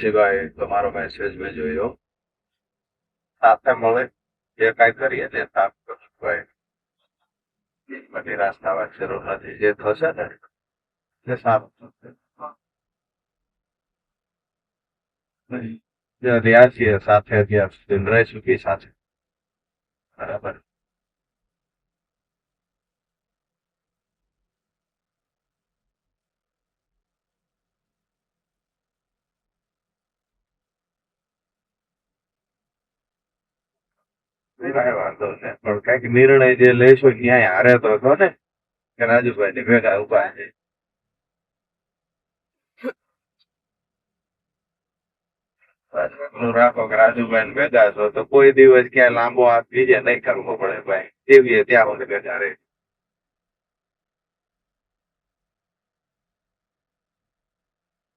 શિવાય તમારો મેસેજ મેં જોયો. સાથે મળે, જે કાંઈ કરીએ ને સાફ કરશું. બધી રાસ્તા જરૂર નથી. જે થશે ને, તે સાફ થશે. રહ્યા છીએ, સાથે અત્યાર સુધી, રહી ચૂકી સાથે. બરાબર? કાંઈ વાંધો નહીં પણ કંઈક નિર્ણય જે લેશો ન્યાય હારે તો છો ને? કે રાજુભાઈ ને ભેગા ઊભા છે? રાખો કે રાજુભાઈ ને ભેગા છો તો કોઈ દિવસ ક્યાંય લાંબો હાથ બીજે નહીં કરવો પડે ભાઈ. જેવી ત્યાં સુધી ભેગા રહે.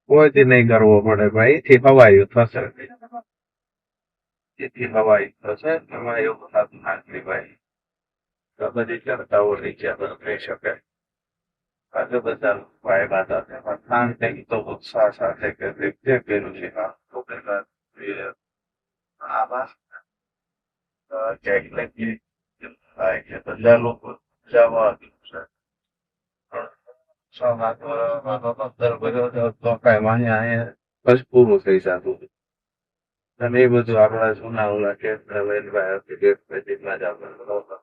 કોઈથી નહીં કરવો પડે ભાઈ. થી હવાયું થશે. એથી હવાયું થશે એમાં એવું થતું નથી ભાઈ બધી ચર્ચાઓ નીચે થઈ શકે. આજે બધા ભાઈ બાધા તેમાં શાંતિ તો ઉત્સાહ સાથે કે જે પેલું છે. આ તો અ, ક્યાંક ને થાય કે બધા લોકો જવા છે. છ અહીંયા બસ પૂરું થઈ જતું. અને એ બધું આપણા જૂના ઓલા કેસ લઈને કેસ પેટીમાં જ આપણે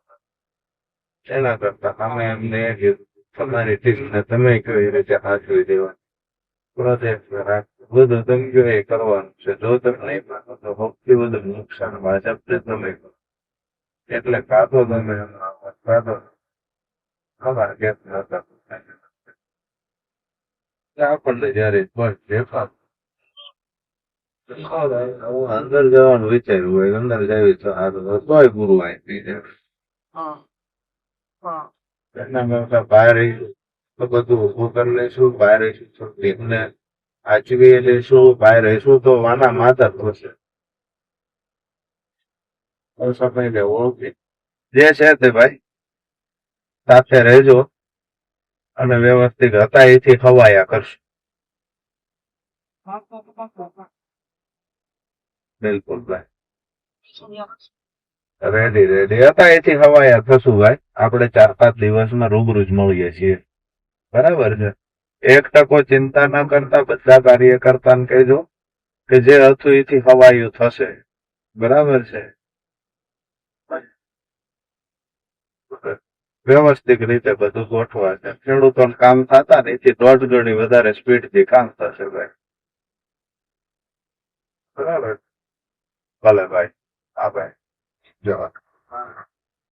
એના કરતા અમે એમને એ કીધું, તમારી તમે કયો રીતે હાજરી દેવાની? પ્રોજેક્ટ રાખજો. બધું તમે જો એ કરવાનું છે? જો તમે નહીં માનો તો સૌથી વધુ નુકસાન ભાજપને તમે કરો. એટલે કાં તો તમે એમાં કાં તો અમારા કેસ નતા આપણને જયારે બસ દેખાતું હું અંદર જવાનું વિચાર્યું હોય અંદર જાય તો સારું તોય જાય હા. હા. એના કરતા બહાર તો બધું ઊભું કરી લઈશું બહાર રહીશું તો ટીમને આચવી લઈશું બહાર રહીશું તો વાના માતા થશે સમય ઓળખી. જે છે તે ભાઈ સાથે રહેજો અને વ્યવસ્થિત હતા એથી ખવાયા કરશું હા તો તો પાક્કું, પાક્કું. બિલકુલ ભાઈ. રેડી રેડી હતા એથી હવાયા થશું ભાઈ. આપણે ચાર પાંચ દિવસમાં રૂબરૂ જ મળીએ છીએ. બરાબર છે? એક ટકો ચિંતા ન કરતા બધા કાર્યકર્તા ને કહેજો કે જે હતું એથી હવાયું થશે. બરાબર છે? વ્યવસ્થિત રીતે બધું ગોઠવા છે. ખેડૂતો કામ થતા ને એથી દોઢ ગણી વધારે સ્પીડથી કામ થશે ભાઈ. બરાબર ભલે ભાઈ હા ભાઈ જવા